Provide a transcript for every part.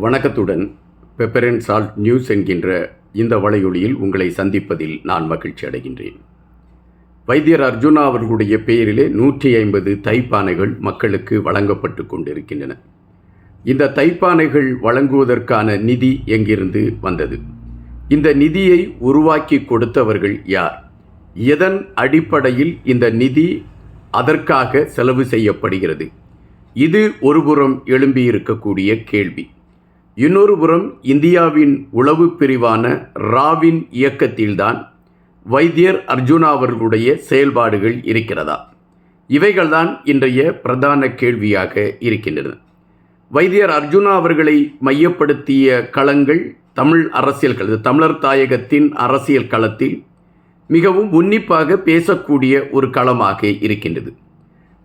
வணக்கத்துடன் pepper and salt news என்கின்ற இந்த வலையொலியில் உங்களை சந்திப்பதில் நான் மகிழ்ச்சி அடைகின்றேன். வைத்தியர் அர்ஜுனா அவர்களுடைய பெயரிலே நூற்றி ஐம்பது தைப்பானைகள் மக்களுக்கு வழங்கப்பட்டு கொண்டிருக்கின்றன. இந்த தைப்பானைகள் வழங்குவதற்கான நிதி எங்கிருந்து வந்தது? இந்த நிதியை உருவாக்கி கொடுத்தவர்கள் யார்? எதன் அடிப்படையில் இந்த நிதி அதற்காக செலவு செய்யப்படுகிறது? இது ஒருபுறம் எழும்பியிருக்கக்கூடிய கேள்வி. இன்னொரு புறம் இந்தியாவின் உளவு பிரிவான ராவின் இயக்கத்தில்தான் வைத்தியர் அர்ஜுனா அவர்களுடைய செயல்பாடுகள் இருக்கிறதா? இவைகள்தான் இன்றைய பிரதான கேள்வியாக இருக்கின்றன. வைத்தியர் அர்ஜுனா அவர்களை மையப்படுத்திய களங்கள் தமிழ் அரசியல் கள தமிழர் தாயகத்தின் அரசியல் களத்தில் மிகவும் உன்னிப்பாக பேசக்கூடிய ஒரு களமாக இருக்கின்றது.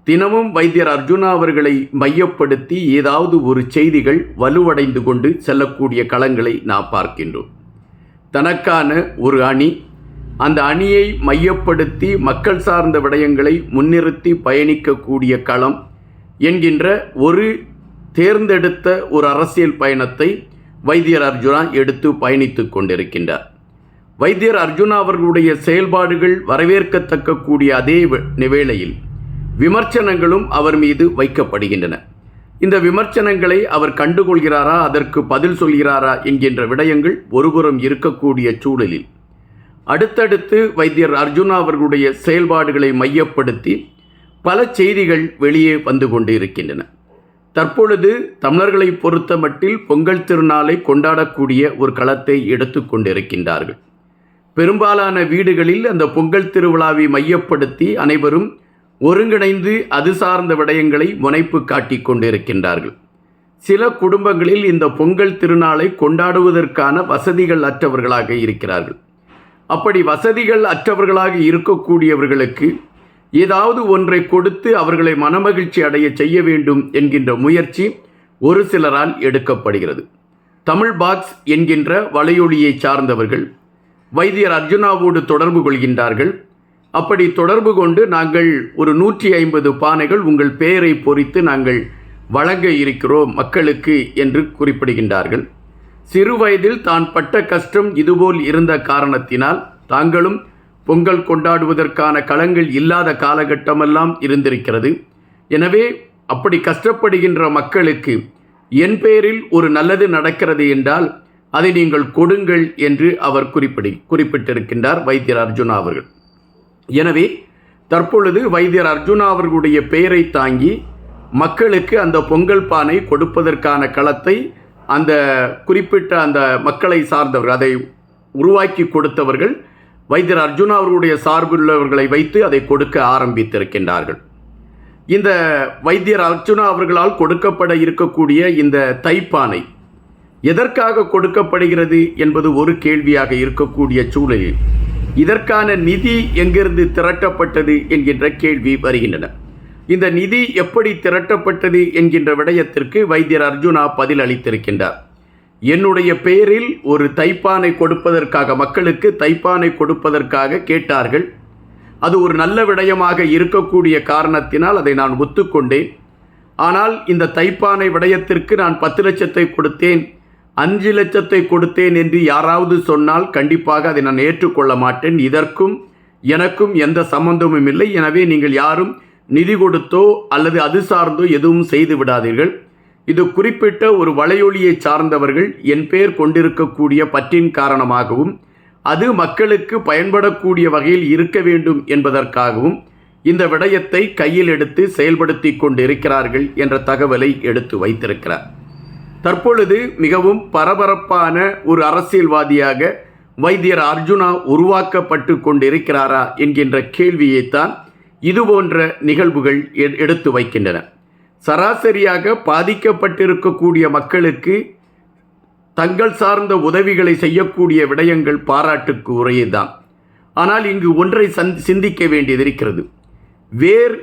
தினமும் வைத்தியர் அர்ஜுனா அவர்களை மையப்படுத்தி ஏதாவது ஒரு செய்திகள் வலுவடைந்து கொண்டு செல்லக்கூடிய களங்களை நாம் பார்க்கின்றோம். தனக்கான ஒரு அணி அந்த அணியை மையப்படுத்தி மக்கள் சார்ந்த விடயங்களை முன்னிறுத்தி பயணிக்கக்கூடிய களம் என்கின்ற ஒரு தேர்ந்தெடுத்த ஒரு அரசியல் பயணத்தை வைத்தியர் அர்ஜுனா எடுத்து பயணித்து கொண்டிருக்கின்றார். வைத்தியர் அர்ஜுனா அவர்களுடைய செயல்பாடுகள் வரவேற்கத்தக்க கூடிய அதே வேளையில் விமர்சனங்களும் அவர் மீது வைக்கப்படுகின்றன. இந்த விமர்சனங்களை அவர் கண்டுகொள்கிறாரா அதற்கு பதில் சொல்கிறாரா என்கின்ற விடயங்கள் ஒருபுறம் இருக்கக்கூடிய சூழலில். அடுத்தடுத்து வைத்தியர் அர்ஜுனா அவர்களுடைய செயல்பாடுகளை மையப்படுத்தி பல செய்திகள் வெளியே வந்து கொண்டு இருக்கின்றன தற்பொழுது தமிழர்களை பொறுத்த மட்டில் பொங்கல் திருநாளை கொண்டாடக்கூடிய ஒரு களத்தை எடுத்து கொண்டிருக்கின்றார்கள். பெரும்பாலான வீடுகளில் அந்த பொங்கல் திருவிழாவை மையப்படுத்தி அனைவரும் ஒருங்கிணைந்து அது சார்ந்த விடயங்களை முனைப்பு காட்டிக் கொண்டிருக்கின்றார்கள். சில குடும்பங்களில் இந்த பொங்கல் திருநாளை கொண்டாடுவதற்கான வசதிகள் அற்றவர்களாக இருக்கிறார்கள். அப்படி வசதிகள் அற்றவர்களாக இருக்கக்கூடியவர்களுக்கு ஏதாவது ஒன்றை கொடுத்து அவர்களை மனமகிழ்ச்சி அடைய செய்ய வேண்டும் என்கின்ற முயற்சி ஒரு சிலரால் எடுக்கப்படுகிறது. தமிழ் பாக்ஸ் என்கின்ற வலையொலியை சார்ந்தவர்கள் வைத்தியர் அர்ஜுனாவோடு தொடர்பு கொள்கின்றார்கள். அப்படி தொடர்பு கொண்டு நாங்கள் ஒரு நூற்றி ஐம்பது பானைகள் உங்கள் பெயரை பொறித்து நாங்கள் வழங்க இருக்கிறோம் மக்களுக்கு என்று குறிப்பிடுகின்றார்கள். சிறு வயதில் தான் பட்ட கஷ்டம் இதுபோல் இருந்த காரணத்தினால் தாங்களும் பொங்கல் கொண்டாடுவதற்கான களங்கள் இல்லாத காலகட்டமெல்லாம் இருந்திருக்கிறது. எனவே அப்படி கஷ்டப்படுகின்ற மக்களுக்கு என் பெயரில் ஒரு நல்லது நடக்கிறது என்றால் அதை நீங்கள் கொடுங்கள் என்று அவர் குறிப்பிடி குறிப்பிட்டிருக்கின்றார் வைத்தியர் அர்ஜுனா அவர்கள். எனவே தற்பொழுது வைத்தியர் அர்ஜுனா அவர்களுடைய பெயரை தாங்கி மக்களுக்கு அந்த பொங்கல் பானை கொடுப்பதற்கான களத்தை அந்த குறிப்பிட்ட அந்த மக்களை சார்ந்தவர்கள் அதை உருவாக்கி கொடுத்தவர்கள் வைத்தியர் அர்ஜுனா அவர்களுடைய சார்புள்ளவர்களை வைத்து அதை கொடுக்க ஆரம்பித்திருக்கின்றார்கள். இந்த வைத்தியர் அர்ஜுனா அவர்களால் கொடுக்கப்பட இருக்கக்கூடிய இந்த தைப்பானை எதற்காக கொடுக்கப்படுகிறது என்பது ஒரு கேள்வியாக இருக்கக்கூடிய சூழலில் இதற்கான நிதி எங்கிருந்து திரட்டப்பட்டது என்கின்ற கேள்வி வருகின்றன. இந்த நிதி எப்படி திரட்டப்பட்டது என்கின்ற விடயத்திற்கு வைத்தியர் அர்ஜுனா பதில் அளித்திருக்கின்றார். என்னுடைய பெயரில் ஒரு தைப்பானை கொடுப்பதற்காக மக்களுக்கு தைப்பானை கொடுப்பதற்காக கேட்டார்கள். அது ஒரு நல்ல விடயமாக இருக்கக்கூடிய காரணத்தினால் அதை நான் ஒத்துக்கொண்டேன். ஆனால் இந்த தைப்பானை விடயத்திற்கு நான் பத்து லட்சத்தை கொடுத்தேன். அஞ்சு லட்சத்தை கொடுத்தேன் என்று யாராவது சொன்னால் கண்டிப்பாக அதை நான் ஏற்றுக்கொள்ள மாட்டேன். இதற்கும் எனக்கும் எந்த சம்பந்தமும் இல்லை. எனவே நீங்கள் யாரும் நிதி கொடுத்தோ அல்லது அது சார்ந்தோ எதுவும் செய்து விடாதீர்கள். இது குறிப்பிட்ட ஒரு வலையொலியை சார்ந்தவர்கள் என் பேர் கொண்டிருக்கக்கூடிய பற்றின் காரணமாகவும் அது மக்களுக்கு பயன்படக்கூடிய வகையில் இருக்க வேண்டும் என்பதற்காகவும் இந்த விடயத்தை கையில் எடுத்து செயல்படுத்தி கொண்டிருக்கிறார்கள் என்ற தகவலை எடுத்து வைத்திருக்கிறார். தற்பொழுது மிகவும் பரபரப்பான ஒரு அரசியல்வாதியாக வைத்தியர் அர்ஜுனா உருவாக்கப்பட்டு கொண்டிருக்கிறாரா என்கின்ற கேள்வியைத்தான் இதுபோன்ற நிகழ்வுகள் எடுத்து வைக்கின்றன. சராசரியாக பாதிக்கப்பட்டிருக்கக்கூடிய மக்களுக்கு தங்கள் சார்ந்த உதவிகளை செய்யக்கூடிய விடயங்கள் பாராட்டுக்கு உரையதான் ஆனால் இங்கு ஒன்றை சந் சிந்திக்க வேண்டியது இருக்கிறது வேர்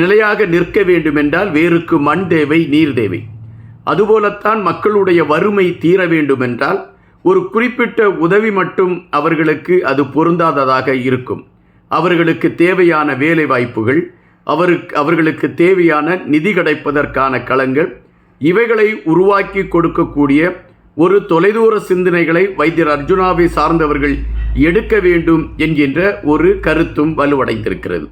நிலையாக நிற்க வேண்டுமென்றால் வேருக்கு மண் தேவை நீர் தேவை. அதுபோலத்தான் மக்களுடைய வறுமை தீர வேண்டுமென்றால் ஒரு குறிப்பிட்ட உதவி மட்டும் அவர்களுக்கு அது பொருந்தாததாக இருக்கும். அவர்களுக்கு தேவையான வேலை வாய்ப்புகள் அவருக்கு அவர்களுக்கு தேவையான நிதி கிடைப்பதற்கான களங்கள் இவைகளை உருவாக்கி கொடுக்கக்கூடிய ஒரு தொலைதூர சிந்தனைகளை வைத்தியர் அர்ஜுனாவை சார்ந்தவர்கள் எடுக்க வேண்டும் என்கின்ற ஒரு கருத்தும் வலுவடைந்திருக்கிறது.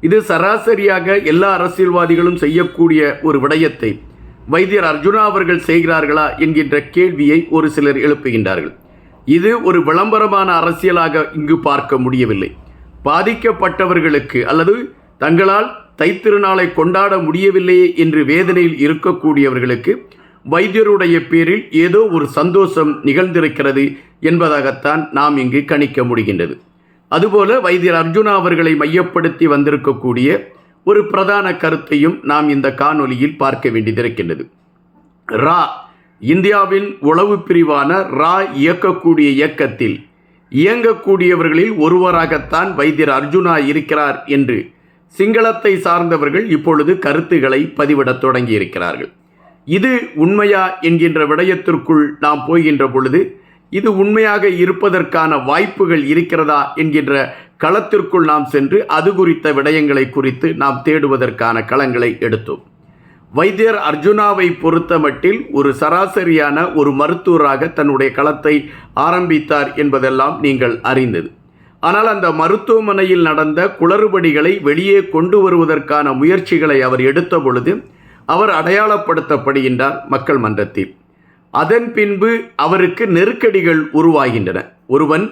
இது சராசரியாக எல்லா அரசியல்வாதிகளும் செய்யக்கூடிய ஒரு விடயத்தை வைத்தியர் அர்ஜுனா அவர்கள் செய்கிறார்களா என்கின்ற கேள்வியை ஒரு சிலர் எழுப்புகின்றார்கள். இது ஒரு விளம்பரமான அரசியலாக இங்கு பார்க்க முடியவில்லை. பாதிக்கப்பட்டவர்களுக்கு அல்லது தங்களால் தைத்திருநாளை கொண்டாட முடியவில்லையே என்று வேதனையில் இருக்கக்கூடியவர்களுக்கு வைத்தியருடைய பேரில் ஏதோ ஒரு சந்தோஷம் நிகழ்ந்திருக்கிறது என்பதாகத்தான் நாம் இங்கு கணிக்க முடிகின்றது. அதுபோல வைத்தியர் அர்ஜுனா அவர்களை மையப்படுத்தி வந்திருக்கக்கூடிய ஒரு பிரதான கருத்தையும் நாம் இந்த காணொலியில் பார்க்க வேண்டியதிருக்கின்றது ரா இந்தியாவின் உளவு பிரிவான ரா இயக்கக்கூடிய இயக்கத்தில் இயங்கக்கூடியவர்களில் ஒருவராகத்தான் வைத்தியர் அர்ஜுனா இருக்கிறார் என்று சிங்களத்தை சார்ந்தவர்கள் இப்பொழுது கருத்துக்களை பதிவிடத் தொடங்கியிருக்கிறார்கள். இது உண்மையா என்கின்ற விடயத்திற்குள் நாம் போகின்ற பொழுது இது உண்மையாக இருப்பதற்கான வாய்ப்புகள் இருக்கிறதா என்கின்ற களத்திற்குள் நாம் சென்று அது குறித்த விடயங்களை குறித்து நாம் தேடுவதற்கான களங்களை எடுத்தோம். வைத்தியர் அர்ஜுனாவை பொறுத்தமட்டில் ஒரு சராசரியான ஒரு மருத்துவராக தன்னுடைய களத்தை ஆரம்பித்தார் என்பதெல்லாம் நீங்கள் அறிந்தது. ஆனால் அந்த மருத்துவமனையில் நடந்த குளறுபடிகளை வெளியே கொண்டு வருவதற்கான முயற்சிகளை அவர் எடுத்த பொழுது அவர் அடையாளப்படுத்தப்படுகின்றார் மக்கள் மன்றத்தில். அதன் பின்பு அவருக்கு நெருக்கடிகள் உருவாகின்றன. ஒருவன்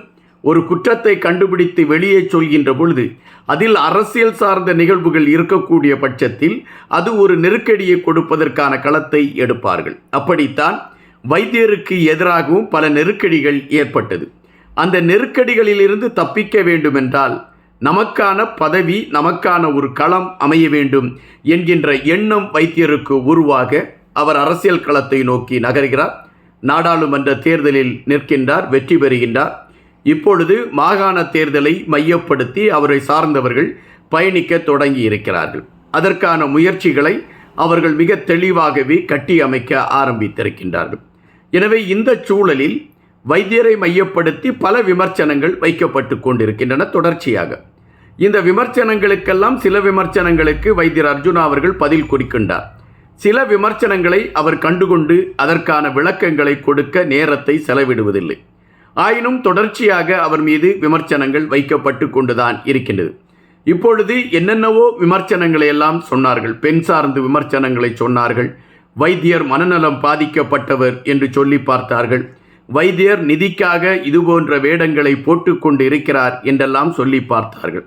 ஒரு குற்றத்தை கண்டுபிடித்து வெளியே சொல்கின்ற பொழுது அதில் அரசியல் சார்ந்த நிகழ்வுகள் இருக்கக்கூடிய பட்சத்தில் அது ஒரு நெருக்கடியை கொடுப்பதற்கான களத்தை எடுப்பார்கள். அப்படித்தான் வைத்தியருக்கு எதிராகவும் பல நெருக்கடிகள் ஏற்பட்டது. அந்த நெருக்கடிகளிலிருந்து தப்பிக்க வேண்டுமென்றால் நமக்கான பதவி நமக்கான ஒரு களம் அமைய வேண்டும் என்கின்ற எண்ணம் வைத்தியருக்கு உருவாக அவர் அரசியல் களத்தை நோக்கி நகர்கிறார். நாடாளுமன்ற தேர்தலில் நிற்கின்றார் வெற்றி பெறுகின்றார். இப்பொழுது மாகாண தேர்தலை மையப்படுத்தி அவரை சார்ந்தவர்கள் பயணிக்க தொடங்கி இருக்கிறார்கள் அதற்கான முயற்சிகளை அவர்கள் மிக தெளிவாகவே கட்டி அமைக்க ஆரம்பித்திருக்கின்றார்கள். எனவே இந்த சூழலில் வைத்தியரை மையப்படுத்தி பல விமர்சனங்கள் வைக்கப்பட்டு கொண்டிருக்கின்றன தொடர்ச்சியாக. இந்த விமர்சனங்களுக்கெல்லாம் சில விமர்சனங்களுக்கு வைத்தியர் அர்ஜுனா அவர்கள் பதில் குறிக்கின்றார் சில விமர்சனங்களை அவர் கண்டுகொண்டு அதற்கான விளக்கங்களை கொடுக்க நேரத்தை செலவிடுவதில்லை. ஆயினும் தொடர்ச்சியாக அவர் மீது விமர்சனங்கள் வைக்கப்பட்டு கொண்டுதான் இருக்கின்றது. இப்பொழுது என்னென்னவோ விமர்சனங்களை எல்லாம் சொன்னார்கள். பெண் சார்ந்து விமர்சனங்களை சொன்னார்கள். வைத்தியர் மனநலம் பாதிக்கப்பட்டவர் என்று சொல்லி பார்த்தார்கள். வைத்தியர் நிதிக்காக இதுபோன்ற வேடங்களை போட்டுக்கொண்டு இருக்கிறார் என்றெல்லாம் சொல்லி பார்த்தார்கள்.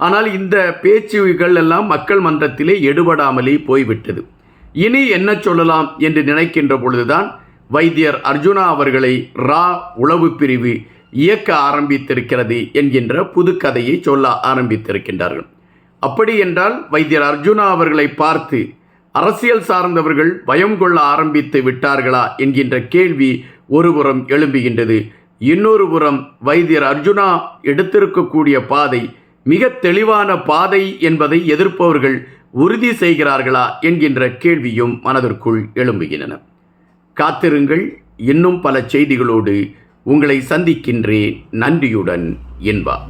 ஆனால் இந்த பேச்சுகள் எல்லாம் மக்கள் மன்றத்திலே எடுபடாமலே போய்விட்டது. இனி என்ன சொல்லலாம் என்று நினைக்கின்ற பொழுதுதான் வைத்தியர் அர்ஜுனா அவர்களை ரா உளவு பிரிவு இயக்க ஆரம்பித்திருக்கிறது என்கின்ற புது கதையை சொல்ல ஆரம்பித்திருக்கின்றார்கள். அப்படி என்றால் வைத்தியர் அர்ஜுனா அவர்களை பார்த்து அரசியல் சார்ந்தவர்கள் பயம் கொள்ள ஆரம்பித்து விட்டார்களா? என்கின்ற கேள்வி ஒருபுறம் எழும்புகின்றது. இன்னொரு புறம் வைத்தியர் அர்ஜுனா எடுத்திருக்கக்கூடிய பாதை மிக தெளிவான பாதை என்பதை எதிர்ப்பவர்கள் உறுதி செய்கிறார்களா என்கின்ற கேள்வியும் மனதிற்குள் எழும்புகின்றன. காத்திருங்கள் இன்னும் பல செய்திகளோடு உங்களை சந்திக்கின்றேன். நன்றியுடன் என்பார்.